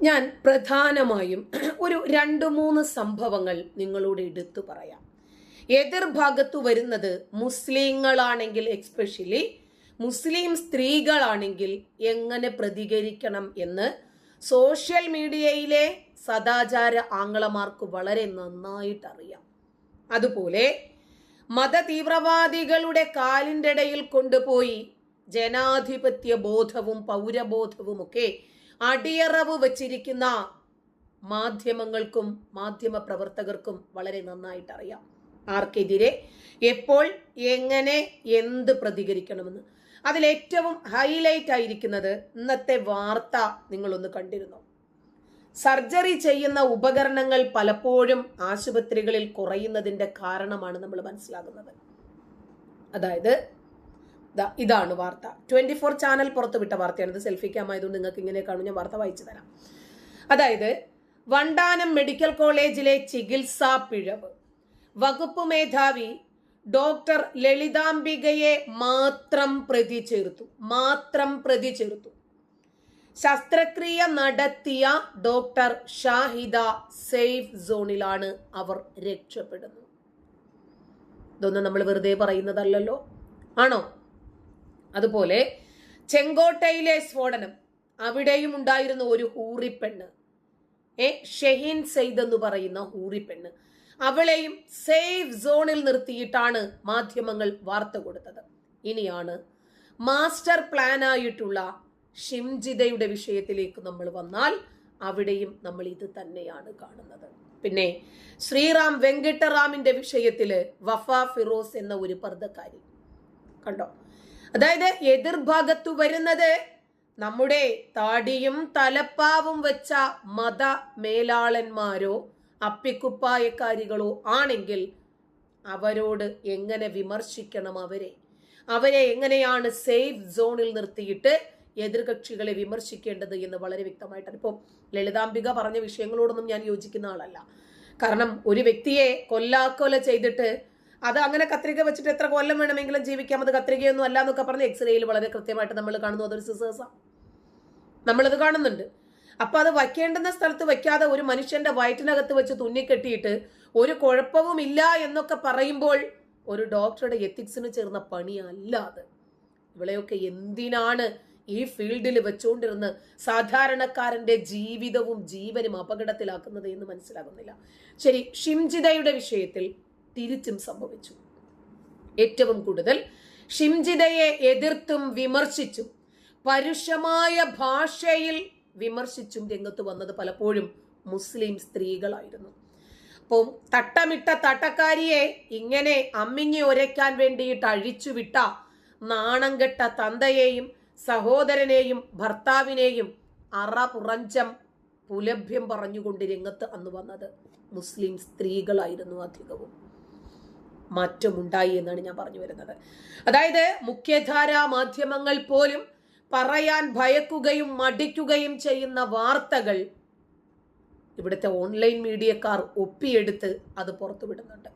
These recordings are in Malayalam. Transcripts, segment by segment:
ഞാൻ പ്രധാനമായും ഒരു രണ്ട് മൂന്ന് സംഭവങ്ങൾ നിങ്ങളോട് എടുത്തു പറയാം. എതിർഭാഗത്തു വരുന്നത് മുസ്ലിങ്ങളാണെങ്കിൽ എക്സ്പെഷ്യലി മുസ്ലിം സ്ത്രീകളാണെങ്കിൽ എങ്ങനെ പ്രതികരിക്കണം എന്ന് സോഷ്യൽ മീഡിയയിലെ സദാചാര ആംഗ്ലമാർക്ക് വളരെ നന്നായിട്ട് അറിയാം അതുപോലെ മത തീവ്രവാദികളുടെ കാലിന്റെ ഇടയിൽ കൊണ്ടുപോയി ജനാധിപത്യ ബോധവും പൗരബോധവും ഒക്കെ അടിയറവ് വച്ചിരിക്കുന്ന മാധ്യമങ്ങൾക്കും മാധ്യമ പ്രവർത്തകർക്കും വളരെ നന്നായിട്ട് അറിയാം ആർക്കെതിരെ എപ്പോൾ എങ്ങനെ എന്ത് പ്രതികരിക്കണമെന്ന്. അതിലേറ്റവും ഹൈലൈറ്റ് ആയിരിക്കുന്നത് ഇന്നത്തെ വാർത്ത നിങ്ങളൊന്ന് കണ്ടിരുന്നു? സർജറി ചെയ്യുന്ന ഉപകരണങ്ങൾ പലപ്പോഴും ആശുപത്രികളിൽ കുറയുന്നതിന്റെ കാരണമാണ് നമ്മൾ മനസ്സിലാകുന്നത് അതായത് ഇതാണ് വാർത്ത. ട്വന്റി ഫോർ ചാനൽ പുറത്തുവിട്ട വാർത്തയാണ് ഇത് സെൽഫി ക്യാം ആയതുകൊണ്ട് നിങ്ങൾക്ക് ഇങ്ങനെ കാണും. ഞാൻ വാർത്ത വായിച്ചു തരാം. അതായത് വണ്ടാനം മെഡിക്കൽ കോളേജിലെ ചികിത്സാ പിഴവ്. വകുപ്പ് മേധാവി ഡോക്ടർ ലളിതാംബികയെ മാത്രം പ്രതി ചേർത്തു. മാത്രം പ്രതി ചേർത്തു. ശസ്ത്രക്രിയ നടത്തിയ ഡോക്ടർ ഷാഹിദ സേഫ് സോണിലാണ് അവർ രക്ഷപ്പെടുന്നത്. ഇതൊന്നും നമ്മൾ വെറുതെ പറയുന്നതല്ലല്ലോ. ആണോ? അതുപോലെ ചെങ്കോട്ടയിലെ സ്ഫോടനം അവിടെയും ഉണ്ടായിരുന്ന ഒരു ഹൂറിപ്പെണ്ണ്. ഏ ഷെഹീൻ സെയ്ദ് എന്ന് പറയുന്ന ഹൂറിപ്പെണ്ണ്. അവളെയും സേഫ് സോണിൽ നിർത്തിയിട്ടാണ് മാധ്യമങ്ങൾ വാർത്ത കൊടുത്തത്. ഇനിയാണ് മാസ്റ്റർ പ്ലാൻ ആയിട്ടുള്ള ഷിംജിതയുടെ വിഷയത്തിലേക്ക് നമ്മൾ വന്നാൽ അവിടെയും നമ്മൾ ഇത് തന്നെയാണ് കാണുന്നത്. പിന്നെ ശ്രീറാം വെങ്കിട്ടറാമിന്റെ വിഷയത്തിൽ വഫ ഫിറോസ് എന്ന ഒരു പർദ്ധക്കാരി കണ്ടോ? അതായത് എതിർഭാഗത്തു വരുന്നത് നമ്മുടെ താടിയും തലപ്പാവും വെച്ച മത മേലാളന്മാരോ അപ്പിക്കുപ്പായക്കാരികളോ ആണെങ്കിൽ അവരോട് എങ്ങനെ വിമർശിക്കണം അവരെ? അവരെ എങ്ങനെയാണ് സേഫ് സോണിൽ നിർത്തിയിട്ട് എതിർകക്ഷികളെ വിമർശിക്കേണ്ടത് എന്ന് വളരെ വ്യക്തമായിട്ടാണ്. ഇപ്പോൾ ലളിതാംബിക പറഞ്ഞ വിഷയങ്ങളോടൊന്നും ഞാൻ യോജിക്കുന്ന ആളല്ല. കാരണം ഒരു വ്യക്തിയെ കൊല്ലാക്കൊല ചെയ്തിട്ട് അത് അങ്ങനെ കത്രിക വെച്ചിട്ട് എത്ര കൊല്ലം വേണമെങ്കിലും ജീവിക്കാം. അത് കത്രികയൊന്നും അല്ല എന്നൊക്കെ പറഞ്ഞ് എക്സ്റേയിൽ വളരെ കൃത്യമായിട്ട് നമ്മൾ കാണുന്നു. അതൊരു സിസേഴ്സാണ് നമ്മളത് കാണുന്നുണ്ട്. അപ്പൊ അത് വയ്ക്കേണ്ടുന്ന സ്ഥലത്ത് വയ്ക്കാതെ ഒരു മനുഷ്യന്റെ വയറ്റിനകത്ത് വെച്ച് തുന്നിക്കെട്ടിയിട്ട് ഒരു കുഴപ്പവും ഇല്ല എന്നൊക്കെ പറയുമ്പോൾ ഒരു ഡോക്ടറുടെ എത്തിക്സിന് ചേർന്ന പണിയല്ല അത്. ഇവളെയൊക്കെ എന്തിനാണ് ഈ ഫീൽഡിൽ വെച്ചുകൊണ്ടിരുന്ന് സാധാരണക്കാരന്റെ ജീവിതവും ജീവനും അപകടത്തിലാക്കുന്നത് എന്ന് മനസ്സിലാകുന്നില്ല. ശരി ഷിംജിതയുടെ വിഷയത്തിൽ തിരിച്ചും സംഭവിച്ചു. ഏറ്റവും കൂടുതൽ ഷിംജിതയെ എതിർത്തും വിമർശിച്ചും പരുഷമായ ഭാഷയിൽ വിമർശിച്ചും രംഗത്ത് വന്നത് പലപ്പോഴും മുസ്ലിം സ്ത്രീകളായിരുന്നു. അപ്പോൾ തട്ടമിട്ട തട്ടക്കാരിയെ ഇങ്ങനെ അമ്മിങ്ങി ഒരയ്ക്കാൻ വേണ്ടിയിട്ട് അഴിച്ചുവിട്ട നാണംകെട്ട തന്തയെയും സഹോദരനെയും ഭർത്താവിനെയും അറ പുറഞ്ചം പുലഭ്യം പറഞ്ഞുകൊണ്ട് രംഗത്ത് അന്ന് വന്നത് മുസ്ലിം സ്ത്രീകളായിരുന്നു അധികവും. മാറ്റമുണ്ടായി എന്നാണ് ഞാൻ പറഞ്ഞു വരുന്നത്. അതായത് മുഖ്യധാരാ മാധ്യമങ്ങൾ പോലും പറയാൻ ഭയക്കുകയും മടിക്കുകയും ചെയ്യുന്ന വാർത്തകൾ ഇവിടുത്തെ ഓൺലൈൻ മീഡിയക്കാർ ഒപ്പിയെടുത്ത് അത് പുറത്തുവിടുന്നുണ്ട്.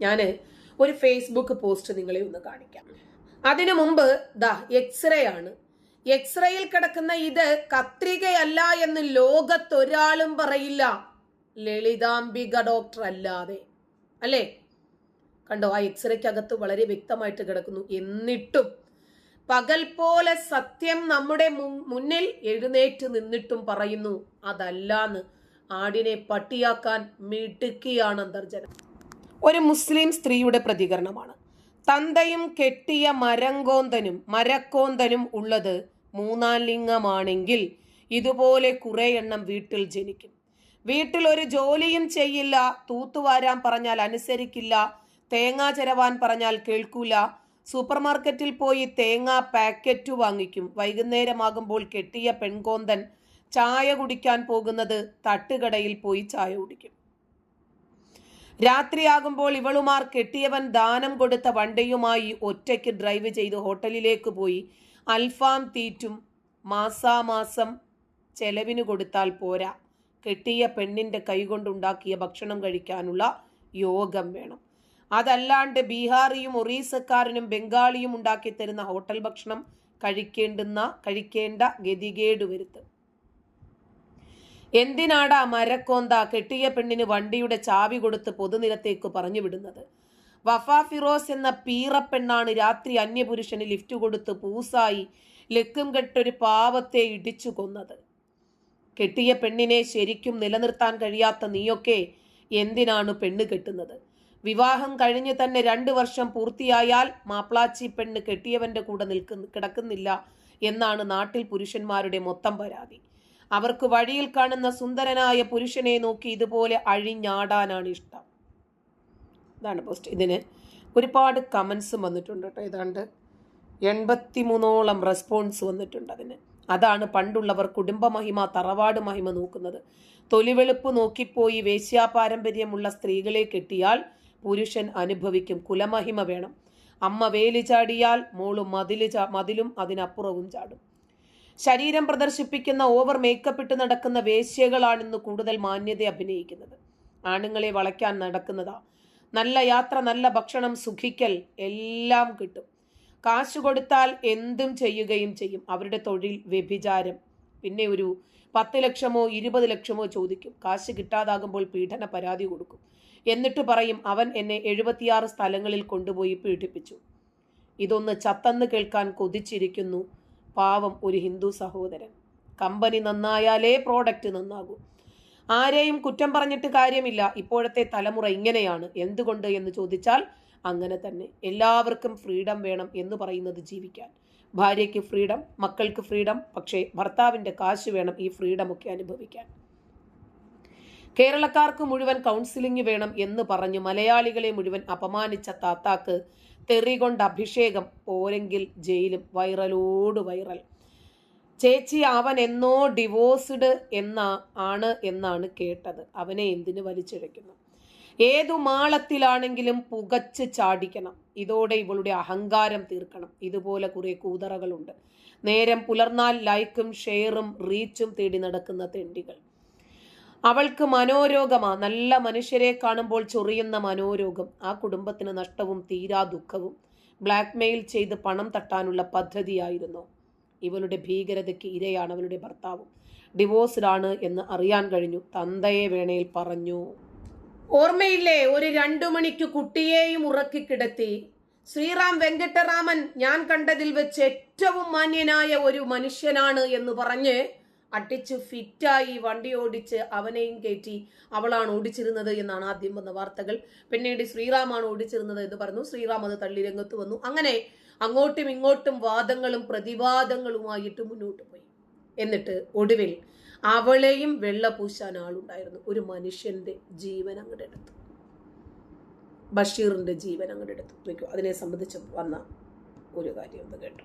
ഞാൻ ഒരു ഫേസ്ബുക്ക് പോസ്റ്റ് നിങ്ങളെ ഒന്ന് കാണിക്കാം. അതിനു മുമ്പ് ദാ എക്സ്റേ ആണ്. എക്സ്റേയിൽ കിടക്കുന്ന ഇത് കത്രികയല്ല എന്ന് ലോകത്തൊരാളും പറയില്ല. ലളിതാംബിക ഡോക്ടർ അല്ലാതെ. അല്ലേ? കണ്ടോ ആ എക്സ്റേക്കകത്ത് വളരെ വ്യക്തമായിട്ട് കിടക്കുന്നു. എന്നിട്ടും പകൽ പോലെ സത്യം നമ്മുടെ മുന്നിൽ എഴുന്നേറ്റ് നിന്നിട്ടും പറയുന്നു അതല്ലാന്ന് ആടിനെ പട്ടിയാക്കാൻ മിടുക്കിയാണ് അന്തർജനം. ഒരു മുസ്ലിം സ്ത്രീയുടെ പ്രതികരണമാണ്. തന്തയും കെട്ടിയ മരങ്കോന്തനും മരക്കോന്തനും ഉള്ളത് മൂന്നാം ലിംഗമാണെങ്കിൽ ഇതുപോലെ കുറെ എണ്ണം വീട്ടിൽ ജനിക്കും. വീട്ടിൽ ഒരു ജോലിയും ചെയ്യില്ല തൂത്തുവാരാൻ പറഞ്ഞാൽ അനുസരിക്കില്ല തേങ്ങ ചെരവാൻ പറഞ്ഞാൽ കേൾക്കൂല. സൂപ്പർമാർക്കറ്റിൽ പോയി തേങ്ങ പാക്കറ്റ് വാങ്ങിക്കും. വൈകുന്നേരമാകുമ്പോൾ കെട്ടിയ പെൺകോന്തൻ ചായ കുടിക്കാൻ പോകുന്നത് തട്ടുകടയിൽ പോയി ചായ കുടിക്കും. രാത്രിയാകുമ്പോൾ ഇവളുമാർ കെട്ടിയവൻ ദാനം കൊടുത്ത വണ്ടിയുമായി ഒറ്റയ്ക്ക് ഡ്രൈവ് ചെയ്ത് ഹോട്ടലിലേക്ക് പോയി. അൽഫാം തീറ്റും മാസാമാസം ചെലവിന് കൊടുത്താൽ പോരാ. കെട്ടിയ പെണ്ണിന്റെ കൈകൊണ്ടുണ്ടാക്കിയ ഭക്ഷണം കഴിക്കാനുള്ള യോഗം വേണം. അതല്ലാണ്ട് ബീഹാറിയും ഒറീസക്കാരനും ബംഗാളിയും ഉണ്ടാക്കി തരുന്ന ഹോട്ടൽ ഭക്ഷണം കഴിക്കേണ്ടുന്ന കഴിക്കേണ്ട ഗതികേട് വരുത്ത് എന്തിനാടാ മരക്കോന്ത കെട്ടിയ പെണ്ണിന് വണ്ടിയുടെ ചാവി കൊടുത്ത് പൊതുനിരത്തേക്ക് പറഞ്ഞു വിടുന്നത്? വഫ ഫിറോസ് എന്ന പീറപ്പെണ്ണാണ് രാത്രി അന്യപുരുഷന് ലിഫ്റ്റ് കൊടുത്ത് പൂസായി ലക്കും കെട്ടൊരു പാവത്തെ ഇടിച്ചു കൊന്നത്. കെട്ടിയ പെണ്ണിനെ ശരിക്കും നിലനിർത്താൻ കഴിയാത്ത നീയൊക്കെ എന്തിനാണ് പെണ്ണ് കെട്ടുന്നത്? വിവാഹം കഴിഞ്ഞ് തന്നെ രണ്ട് വർഷം പൂർത്തിയായാൽ മാപ്ലാച്ചി പെണ്ണ് കെട്ടിയവന്റെ കൂടെ നിൽക്കുന്ന കിടക്കുന്നില്ല എന്നാണ് നാട്ടിൽ പുരുഷന്മാരുടെ മൊത്തം പരാതി. അവർക്ക് വഴിയിൽ കാണുന്ന സുന്ദരനായ പുരുഷനെ നോക്കി ഇതുപോലെ അഴിഞ്ഞാടാനാണ് ഇഷ്ടം. ഇതാണ് പോസ്റ്റ് ഇതിന് ഒരുപാട് കമൻസും വന്നിട്ടുണ്ട് കേട്ടോ ഏതാണ്ട് എൺപത്തി മൂന്നോളം റെസ്പോൺസ് വന്നിട്ടുണ്ട് അതിന്. അതാണ് പണ്ടുള്ളവർ കുടുംബമഹിമ തറവാട് മഹിമ നോക്കുന്നത്. തൊലിവെളുപ്പ് നോക്കിപ്പോയി വേശ്യാപാരമ്പര്യമുള്ള സ്ത്രീകളെ കെട്ടിയാൽ പുരുഷൻ അനുഭവിക്കും കുലമഹിമ വേണം. അമ്മ വേലി ചാടിയാൽ മോളും മതിൽ ചാ മതിലും അതിനപ്പുറവും ചാടും. ശരീരം പ്രദർശിപ്പിക്കുന്ന ഓവർ മേക്കപ്പ് ഇട്ട് നടക്കുന്ന വേശ്യകളാണിന്ന് കൂടുതൽ മാന്യത അഭിനയിക്കുന്നത്. ആണുങ്ങളെ വളയ്ക്കാൻ നടക്കുന്നതാ. നല്ല യാത്ര നല്ല ഭക്ഷണം സുഖിക്കൽ എല്ലാം കിട്ടും. കാശ് കൊടുത്താൽ എന്തും ചെയ്യുകയും ചെയ്യും. അവരുടെ തൊഴിൽ വ്യഭിചാരം. പിന്നെ ഒരു പത്ത് ലക്ഷമോ ഇരുപത് ലക്ഷമോ ചോദിക്കും. കാശ് കിട്ടാതാകുമ്പോൾ പീഡന പരാതി കൊടുക്കും. എന്നിട്ട് പറയും അവൻ എന്നെ എഴുപത്തിയാറ് സ്ഥലങ്ങളിൽ കൊണ്ടുപോയി പീഡിപ്പിച്ചു. ഇതൊന്ന് ചത്തന്ന് കേൾക്കാൻ കൊതിച്ചിരിക്കുന്നു പാവം ഒരു ഹിന്ദു സഹോദരൻ. കമ്പനി നന്നായാലേ പ്രോഡക്റ്റ് നന്നാകൂ. ആരെയും കുറ്റം പറഞ്ഞിട്ട് കാര്യമില്ല. ഇപ്പോഴത്തെ തലമുറ ഇങ്ങനെയാണ്. എന്തുകൊണ്ട് എന്ന് ചോദിച്ചാൽ അങ്ങനെ തന്നെ. എല്ലാവർക്കും ഫ്രീഡം വേണം എന്ന് പറയുന്നത് ജീവിക്കാൻ. ഭാര്യയ്ക്ക് ഫ്രീഡം മക്കൾക്ക് ഫ്രീഡം പക്ഷേ ഭർത്താവിന്റെ കാശ് വേണം ഈ ഫ്രീഡമൊക്കെ അനുഭവിക്കാൻ. കേരളക്കാർക്ക് മുഴുവൻ കൗൺസിലിംഗ് വേണം എന്ന് പറഞ്ഞു മലയാളികളെ മുഴുവൻ അപമാനിച്ച താത്താക്ക് തെറി കൊണ്ട് അഭിഷേകം പോരെങ്കിൽ ജയിലും വൈറലോട് വൈറൽ. ചേച്ചി അവൻ എന്നോ ഡിവോഴ്സ്ഡ് എന്ന ആണ് എന്നാണ് കേട്ടത്. അവനെ എന്തിനു വലിച്ചിഴയ്ക്കുന്നു? ഏതു മാളത്തിലാണെങ്കിലും പുകച്ച് ചാടിക്കണം. ഇതോടെ ഇവളുടെ അഹങ്കാരം തീർക്കണം. ഇതുപോലെ കുറെ കൂതറകളുണ്ട്. നേരം പുലർന്നാൽ ലൈക്കും ഷെയറും റീച്ചും തേടി നടക്കുന്ന തെണ്ടികൾ. അവൾക്ക് മനോരോഗമാ. നല്ല മനുഷ്യരെ കാണുമ്പോൾ ചൊറിയുന്ന മനോരോഗം. ആ കുടുംബത്തിന് നഷ്ടവും തീരാ ദുഃഖവും. ബ്ലാക്ക്മെയിൽ ചെയ്ത് പണം തട്ടാനുള്ള പദ്ധതിയായിരുന്നു. ഇവളുടെ ഭീകരതയ്ക്ക് ഇരയാണ് അവളുടെ ഭർത്താവും. ഡിവോഴ്സ്ഡ് ആണ് എന്ന് അറിയാൻ കഴിഞ്ഞു. തന്തയെ വേണേൽ പറഞ്ഞു. ഓർമ്മയില്ലേ ഒരു രണ്ടു മണിക്ക് കുട്ടിയെയും ഉറക്കി കിടത്തി. ശ്രീറാം വെങ്കട്ടരാമൻ ഞാൻ കണ്ടതിൽ വെച്ച് ഏറ്റവും മാന്യനായ ഒരു മനുഷ്യനാണ് എന്ന് പറഞ്ഞ് അട്ടിച്ച് ഫിറ്റായി വണ്ടി ഓടിച്ച് അവനെയും കയറ്റി അവളാണ് ഓടിച്ചിരുന്നത് എന്നാണ് ആദ്യം വന്ന വാർത്തകൾ. പിന്നീട് ശ്രീറാമാണ് ഓടിച്ചിരുന്നത് എന്ന് പറഞ്ഞു. ശ്രീറാം അത് തള്ളി രംഗത്ത് വന്നു. അങ്ങനെ അങ്ങോട്ടും ഇങ്ങോട്ടും വാദങ്ങളും പ്രതിവാദങ്ങളുമായിട്ട് മുന്നോട്ട് പോയി. എന്നിട്ട് ഒടുവിൽ അവളെയും വെള്ള പൂശാൻ ആളുണ്ടായിരുന്നു. ഒരു മനുഷ്യന്റെ ജീവൻ അങ്ങോട്ട് എടുത്തു. ബഷീറിന്റെ ജീവൻ അങ്ങോട്ട് എടുത്തു. നോക്കൂ അതിനെ സംബന്ധിച്ച് വന്ന ഒരു കാര്യം ഒന്ന് കേട്ടു.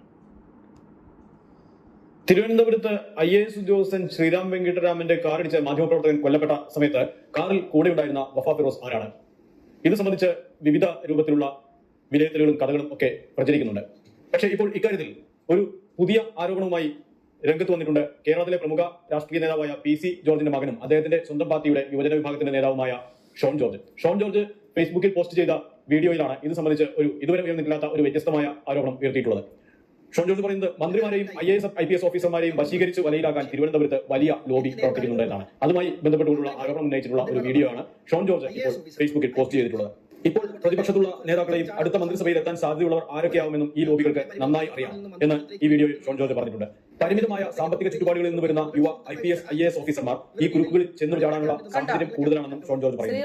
തിരുവനന്തപുരത്ത് ഐ എ എസ് ഉദ്യോഗസ്ഥൻ ശ്രീരാം വെങ്കിട്ടരാമന്റെ കാറിടിച്ച് മാധ്യമപ്രവർത്തകൻ കൊല്ലപ്പെട്ട സമയത്ത് കാറിൽ കൂടെ ഉണ്ടായിരുന്ന വഫാ ഫിറോസ് ആരാണ്? ഇത് സംബന്ധിച്ച് വിവിധ രൂപത്തിലുള്ള വിലയിരുത്തലുകളും കഥകളും ഒക്കെ പ്രചരിക്കുന്നുണ്ട്. പക്ഷേ ഇപ്പോൾ ഇക്കാര്യത്തിൽ ഒരു പുതിയ ആരോപണവുമായി രംഗത്ത് വന്നിട്ടുണ്ട്. കേരളത്തിലെ പ്രമുഖ രാഷ്ട്രീയ നേതാവായ പി സി ജോർജിന്റെ മകനും അദ്ദേഹത്തിന്റെ സ്വന്തം പാർട്ടിയുടെ യുവജന വിഭാഗത്തിന്റെ നേതാവുമായ ഷോൺ ജോർജ്. ഷോൺ ജോർജ് ഫേസ്ബുക്കിൽ പോസ്റ്റ് ചെയ്ത വീഡിയോയിലാണ് ഇത് സംബന്ധിച്ച് ഒരു ഇതുവരെ ഉയർന്നിട്ടില്ലാത്ത ഒരു വ്യത്യസ്തമായ ആരോപണം ഉയർത്തിയിട്ടുള്ളത്. ഷോൺ ജോർജ് പറയുന്നത് മന്ത്രിമാരെയും I S I P S ഓഫീസർമാരെയും വശീകരിച്ച് വലയിലാക്കാൻ തിരുവനന്തപുരത്ത് വലിയ ലോബി പ്രവർത്തിക്കുന്നുണ്ട് എന്നാണ്. അതുമായി ബന്ധപ്പെട്ടുകൊണ്ടുള്ള ആരോപണം ഉന്നയിച്ചിട്ടുള്ള ഒരു വീഡിയോ ആണ് ഷോൺ ജോർജ് ഇപ്പോൾ ഫേസ്ബുക്കിൽ പോസ്റ്റ് ചെയ്തിട്ടുള്ളത്. ഇപ്പോൾ പ്രതിപക്ഷത്തുള്ള നേതാക്കളെയും അടുത്ത മന്ത്രിസഭയിൽ എത്താൻ സാധ്യതയുള്ളവർ ആരൊക്കെയാവുമെന്നും ഈ ലോബികൾക്ക് നന്നായി അറിയാം എന്ന് ഈ വീഡിയോയിൽ ഷോൺ ജോർജ് പറഞ്ഞിട്ടുണ്ട്. പരിമിതമായ സാമ്പത്തിക ചുറ്റുപാടുകളിൽ നിന്ന് വരുന്ന യുവ I P S I S ഓഫീസർമാർ ഈ കുരുക്കുകളിൽ ചെന്നു ചാടാനുള്ള സാഹചര്യം കൂടുതലാണെന്നും ഷോൺ ജോർജ് പറയുന്നു.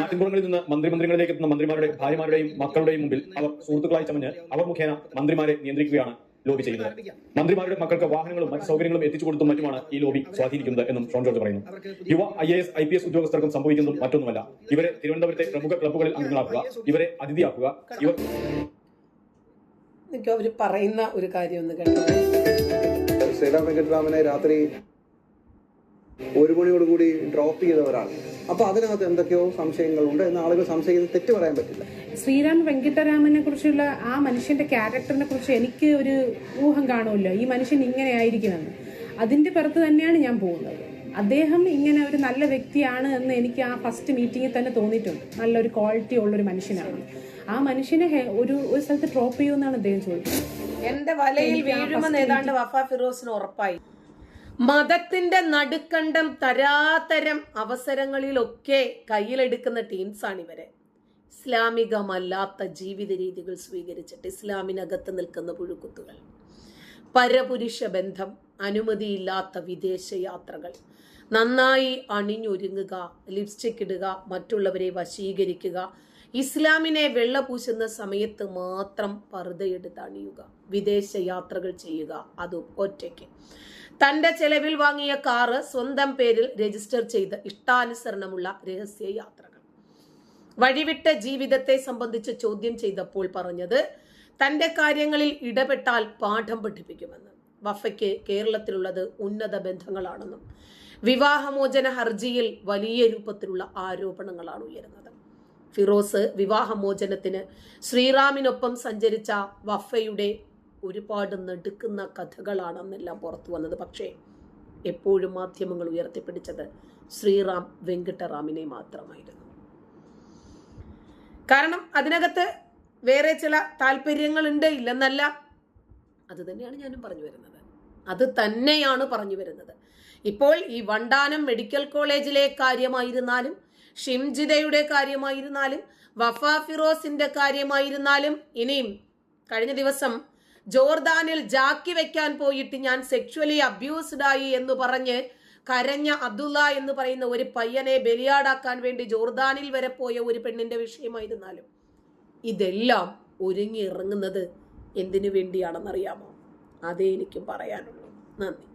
നാട്ടിൻപുറങ്ങളിൽ നിന്ന് മന്ത്രിമന്ത്രികളിലേക്ക് എത്തുന്ന മന്ത്രിമാരുടെ ഭാര്യമാരുടെയും മക്കളുടെയും മുമ്പിൽ അവർ സുഹൃത്തുക്കളായി ചമഞ്ഞ് അവർ മുഖേന മന്ത്രിമാരെ നിയന്ത്രിക്കുകയാണ് ലോബി ചെയ്യുന്നത്. മന്ത്രിമാരുടെ മക്കൾക്ക് വാഹനങ്ങളും മറ്റ് സൗകര്യങ്ങളും എത്തിച്ചു കൊടുത്തും മറ്റുമാണ് ഈ ലോബി സ്വാധീനിക്കുന്നത് എന്നും ഷോൺ ജോർജ് പറയുന്നു. യുവ I A S I P S ഉദ്യോഗസ്ഥർക്കും സംഭവിക്കുന്നതും മറ്റൊന്നുമല്ല. ഇവരെ തിരുവനന്തപുരത്തെ പ്രമുഖ ക്ലബ്ബുകളിൽ അംഗങ്ങളാക്കുക ഇവരെ അതിഥിയാക്കുക ഇവർ അവർ പറയുന്ന ഒരു കാര്യം ഒന്ന് കേട്ടോ ശ്രീറാം വെങ്കട്ടരാമനെ രാത്രി ഒരു മണിയോട് കൂടി ഡ്രോപ്പ് ചെയ്തവരാണ് അപ്പൊ അതിനകത്ത് എന്തൊക്കെയോ സംശയങ്ങളുണ്ട് എന്ന് ആളുകൾ സംശയിക്കുന്നത് തെറ്റ് പറയാൻ പറ്റില്ല. ശ്രീറാം വെങ്കിട്ടരാമനെ കുറിച്ചുള്ള ആ മനുഷ്യന്റെ ക്യാരക്ടറിനെ കുറിച്ച് എനിക്ക് ഒരു ഊഹം കാണുമല്ലോ? ഈ മനുഷ്യൻ ഇങ്ങനെ ആയിരിക്കുമെന്ന് അതിന്റെ പുറത്ത് തന്നെയാണ് ഞാൻ പോകുന്നത്. അദ്ദേഹം ഇങ്ങനെ ഒരു നല്ല വ്യക്തിയാണ് എന്ന് എനിക്ക് ആ ഫസ്റ്റ് മീറ്റിംഗിൽ തന്നെ തോന്നിയിട്ടുണ്ട്. നല്ലൊരു ക്വാളിറ്റി ഉള്ള ഒരു മനുഷ്യനാണ്. ആ മനുഷ്യനെ ഒരു ഒരു സ്ഥലത്ത് ഡ്രോപ്പ് ചെയ്യുമെന്നാണ് അദ്ദേഹം ചോദിച്ചത് എന്റെ വലയിൽ വീഴുമെന്ന് ഏതാണ്ട് വഫ ഫിറോസിന് ഉറപ്പായി. മതത്തിന്റെ നടുക്കണ്ടം തരാതരം അവസരങ്ങളിലൊക്കെ കയ്യിലെടുക്കുന്ന ടീംസാണ് ഇവരെ. ഇസ്ലാമികമല്ലാത്ത ജീവിത രീതികൾ സ്വീകരിച്ചിട്ട് ഇസ്ലാമിനകത്ത് നിൽക്കുന്ന പുഴുക്കുത്തുകൾ. പരപുരുഷ ബന്ധം അനുമതിയില്ലാത്ത വിദേശ യാത്രകൾ. നന്നായി അണിഞ്ഞൊരുങ്ങുക ലിപ്സ്റ്റിക് ഇടുക മറ്റുള്ളവരെ വശീകരിക്കുക. ഇസ്ലാമിനെ വെള്ളപൂശുന്ന സമയത്ത് മാത്രം പർദ്ദയെടുത്ത് അണിയുക. വിദേശ യാത്രകൾ ചെയ്യുക. അതും ഒറ്റയ്ക്ക്. തന്റെ ചെലവിൽ വാങ്ങിയ കാറ് സ്വന്തം പേരിൽ രജിസ്റ്റർ ചെയ്ത് ഇഷ്ടാനുസരണമുള്ള രഹസ്യ യാത്രകൾ. വഴിവിട്ട ജീവിതത്തെ സംബന്ധിച്ച് ചോദ്യം ചെയ്തപ്പോൾ പറഞ്ഞത് തന്റെ കാര്യങ്ങളിൽ ഇടപെട്ടാൽ പാഠം പഠിപ്പിക്കുമെന്ന് വഫയ്ക്ക് കേരളത്തിലുള്ളത് ഉന്നത ബന്ധങ്ങളാണെന്നും വിവാഹമോചന ഹർജിയിൽ വലിയ രൂപത്തിലുള്ള ആരോപണങ്ങളാണ് ഉയരുന്നത്. ഫിറോസ് വിവാഹമോചനത്തിന് ശ്രീറാമിനൊപ്പം സഞ്ചരിച്ച വഫയുടെ ഒരുപാട് നടുക്കുന്ന കഥകളാണെന്നെല്ലാം പുറത്തു വന്നത്. പക്ഷേ എപ്പോഴും മാധ്യമങ്ങൾ ഉയർത്തിപ്പിടിച്ചത് ശ്രീറാം വെങ്കിട്ടറാമിനെ മാത്രമായിരുന്നു. കാരണം അതിനകത്ത് വേറെ ചില താല്പര്യങ്ങളുണ്ട് ഇല്ലെന്നല്ല. അത് തന്നെയാണ് ഞാനും പറഞ്ഞു വരുന്നത്. അത് തന്നെയാണ് പറഞ്ഞു വരുന്നത്. ഇപ്പോൾ ഈ വണ്ടാനം മെഡിക്കൽ കോളേജിലെ കാര്യമായിരുന്നാലും ഷിംജിതയുടെ കാര്യമായിരുന്നാലും വഫ ഫിറോസിന്റെ കാര്യമായിരുന്നാലും ഇനിയും കഴിഞ്ഞ ദിവസം ജോർദാനിൽ ജാക്കി വെക്കാൻ പോയിട്ട് ഞാൻ സെക്ഷുവലി അബ്യൂസ്ഡ് ആയി എന്ന് പറഞ്ഞ് കരഞ്ഞ അബ്ദുള്ള എന്ന് പറയുന്ന ഒരു പയ്യനെ ബലിയാടാക്കാൻ വേണ്ടി ജോർദാനിൽ വരെ പോയ ഒരു പെണ്ണിന്റെ വിഷയമായിരുന്നാലും ഇതെല്ലാം ഒരുങ്ങി ഇറങ്ങുന്നത് എന്തിനു വേണ്ടിയാണെന്നറിയാമോ? അതേ എനിക്കും പറയാനുള്ളൂ. നന്ദി.